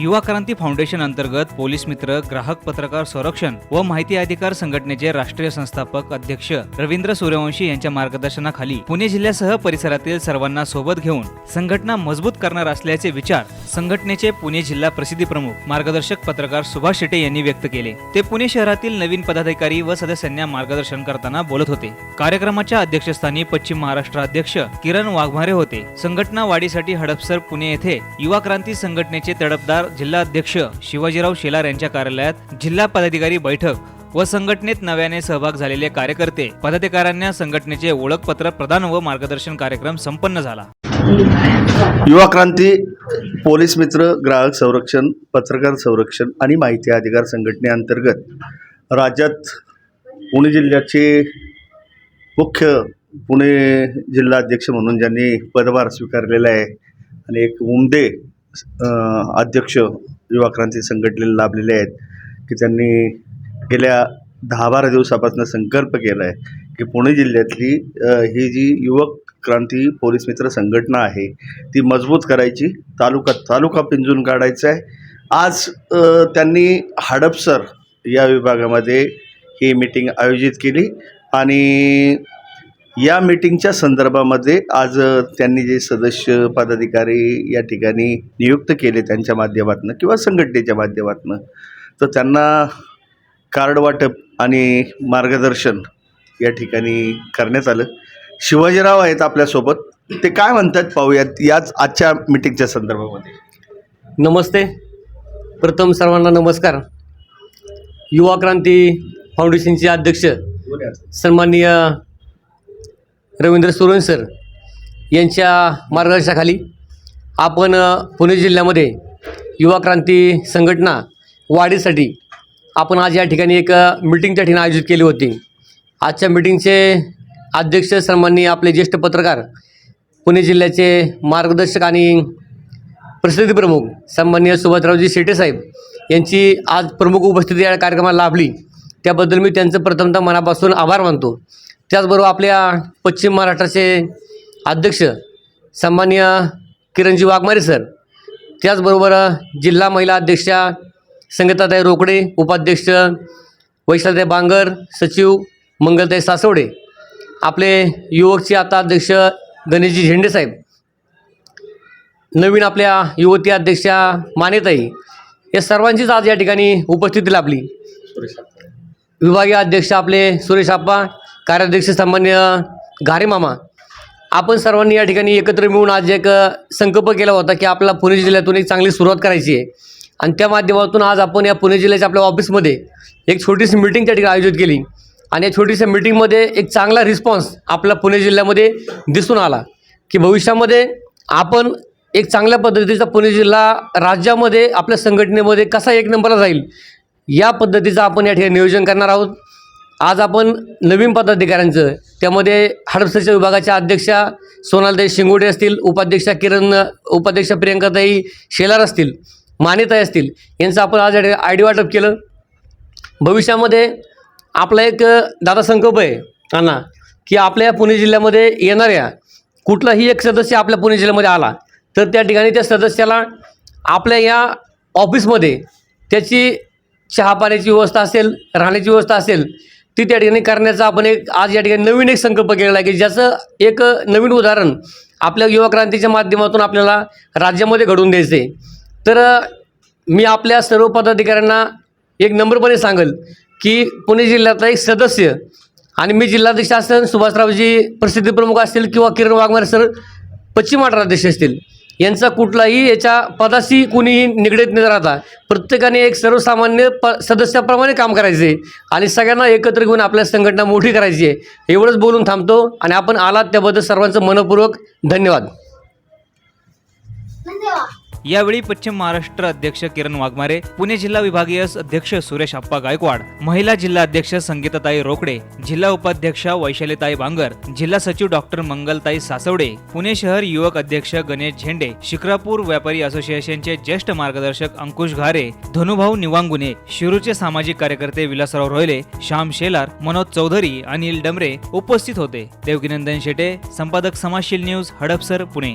युवा क्रांती फाउंडेशन अंतर्गत पोलीस मित्र ग्राहक पत्रकार संरक्षण व माहिती अधिकार संघटनेचे राष्ट्रीय संस्थापक अध्यक्ष रवींद्र सूर्यवंशी यांच्या मार्गदर्शनाखाली पुणे जिल्ह्यासह परिसरातील सर्वांना सोबत घेऊन संघटना मजबूत करणार असल्याचे विचार संघटनेचे पुणे जिल्हा प्रसिद्धी प्रमुख मार्गदर्शक पत्रकार सुभाष शेटे यांनी व्यक्त केले. ते पुणे शहरातील नवीन पदाधिकारी व सदस्यांना मार्गदर्शन करताना बोलत होते. कार्यक्रमाच्या अध्यक्षस्थानी पश्चिम महाराष्ट्र अध्यक्ष किरण वाघमारे होते. संघटना वाढीसाठी हडपसर पुणे येथे युवा क्रांती संघटनेचे तडफदार जिल्हा अध्यक्ष शिवाजीराव शेलार यांच्या कार्यालयात जिल्हा पदाधिकारी बैठक व संघटनेत नव्याने सहभाग झालेले कार्यकर्ते पदाधिकाऱ्यांना संघटनेचे ओळखपत्र प्रदान व मार्गदर्शन कार्यक्रम संपन्न झाला. युवा क्रांती पोलीस मित्र ग्राहक संरक्षण पत्रकार संरक्षण आणि माहिती अधिकार संघटनेअंतर्गत राज्यात पुणे जिल्ह्याचे मुख्य पुणे जिल्हा अध्यक्ष म्हणून ज्यांनी पदभार स्वीकारलेला आहे आणि एक उमदे अध्यक्ष युवा क्रांती संघटनेला लाभलेले आहेत की त्यांनी गेल्या दहा बारा दिवसापासून संकल्प केला आहे की पुणे जिल्ह्यातली ही जी युवक क्रांती पोलीस मित्र संघटना आहे ती मजबूत करायची. तालुका तालुका पिंजून काढायचा आहे. आज त्यांनी हडपसर या विभागामध्ये ही मीटिंग आयोजित केली आणि या मीटिंगच्या संदर्भामध्ये आज त्यांनी जे सदस्य पदाधिकारी या ठिकाणी नियुक्त केले त्यांच्या माध्यमातून किंवा संघटनेच्या माध्यमातून तर त्यांना कार्ड वाटप आणि मार्गदर्शन या ठिकाणी करण्यात आलं. शिवाजीराव आहेत आपल्यासोबत. ते काय म्हणतात पाहूयात याच आजच्या मीटिंगच्या संदर्भामध्ये? नमस्ते. प्रथम सर्वांना नमस्कार. युवा क्रांती फाउंडेशनचे अध्यक्ष सन्माननीय रवींद्र सुरन सर यांच्या मार्गदर्शनाखाली आपण पुणे जिल्ह्यामध्ये युवा क्रांती संघटना वाढीसाठी आपण आज या ठिकाणी एक अ, मीटिंग त्या ठिकाणी आयोजित केली होती. आजच्या मीटिंगचे अध्यक्ष सन्माननीय आपले ज्येष्ठ पत्रकार पुणे जिल्ह्याचे मार्गदर्शक आणि प्रसिद्धी प्रमुख सन्माननीय सुभाषरावजी शेटे साहेब यांची आज प्रमुख उपस्थिती या कार्यक्रमाला लाभली. त्याबद्दल मी त्यांचं प्रथमतः मनापासून आभार मानतो. त्याचबरोबर आपल्या पश्चिम महाराष्ट्राचे अध्यक्ष सन्मान्य किरणजी वाघमारे सर त्याचबरोबर जिल्हा महिला अध्यक्षा संगीताताई रोकडे उपाध्यक्ष वैशालताई बांगर सचिव मंगलताई सासवडे आपले युवकचे आता अध्यक्ष गणेशजी झेंडे साहेब. नवीन आपल्या युवती अध्यक्षा मानेताई या सर्वांचीच आज या ठिकाणी उपस्थिती लाभली. विभागीय अध्यक्ष आपले सुरेश आप्पा कार्याध्यक्ष सामान्य घारे मामा. आपण सर्वांनी या ठिकाणी एकत्र मिळून आज एक संकल्प केला होता की आपला पुणे जिल्ह्यातून एक चांगली सुरुवात करायची आहे. आणि त्या माध्यमातून आज आपण या पुणे जिल्ह्याच्या आपल्या ऑफिसमध्ये एक छोटीशी मीटिंग त्या ठिकाणी आयोजित केली. आणि या छोटीशा मीटिंगमध्ये एक चांगला रिस्पॉन्स आपला पुणे जिल्ह्यामध्ये दिसून आला. की भविष्यामध्ये आपण एक चांगल्या पद्धतीचा पुणे जिल्हा राज्यामध्ये आपल्या संघटनेमध्ये कसा एक नंबरला जाईल या पद्धतीचं आपण या ठिकाणी नियोजन करणार आहोत. आज आपण नवीन पदाधिकाऱ्यांचं त्यामध्ये हडपसरच्या विभागाच्या अध्यक्षा सोनालताई शिंगोडे असतील उपाध्यक्षा किरण उपाध्यक्षा प्रियंकाताई शेलार असतील मानेताई असतील यांचं आपण आज आय डी वाटप केलं. भविष्यामध्ये आपला एक दादा संकल्प आहे अण्णा की आपल्या या पुणे जिल्ह्यामध्ये येणाऱ्या कुठलाही एक सदस्य आपल्या पुणे जिल्ह्यामध्ये आला तर त्या ठिकाणी त्या सदस्याला आपल्या या ऑफिसमध्ये त्याची चहापाण्याची व्यवस्था असेल राहण्याची व्यवस्था असेल ती त्या ठिकाणी करण्याचा आपण एक आज या ठिकाणी नवीन एक संकल्प केलेला आहे की ज्याचं एक नवीन उदाहरण आपल्या युवा क्रांतीच्या माध्यमातून आपल्याला राज्यामध्ये घडवून द्यायचं आहे. तर मी आपल्या सर्व पदाधिकाऱ्यांना एक नम्रपणे सांगेल की पुणे जिल्ह्यातला एक सदस्य आणि मी जिल्हाध्यक्ष असेल सुभाषरावजी प्रसिद्धी प्रमुख असतील किंवा किरण वाघमारे सर पश्चिम अध्यक्ष असतील यांचा कुठलाही याच्या पदाशी कुणीही निगडीत न राहता प्रत्येकाने एक सर्वसामान्य प सदस्याप्रमाणे काम करायचे आणि सगळ्यांना एकत्र घेऊन आपल्या संघटना मोठी करायची आहे एवढंच बोलून थांबतो आणि आपण आलात त्याबद्दल सर्वांचं मनपूर्वक धन्यवाद. यावेळी पश्चिम महाराष्ट्र अध्यक्ष किरण वाघमारे पुणे जिल्हा विभागीय अध्यक्ष सुरेश आप्पा गायकवाड महिला जिल्हा अध्यक्ष संगीताताई रोकडे जिल्हा उपाध्यक्षा वैशालीताई बांगर जिल्हा सचिव डॉक्टर मंगलताई सासवडे पुणे शहर युवक अध्यक्ष गणेश झेंडे शिक्रापूर व्यापारी असोसिएशनचे ज्येष्ठ मार्गदर्शक अंकुश घारे धनुभाऊ निवांगुने शिरूरचे सामाजिक कार्यकर्ते विलासराव रोहिले श्याम शेलार मनोज चौधरी अनिल डमरे उपस्थित होते. देवकीनंदन शेटे संपादक समाजशील न्यूज हडपसर पुणे.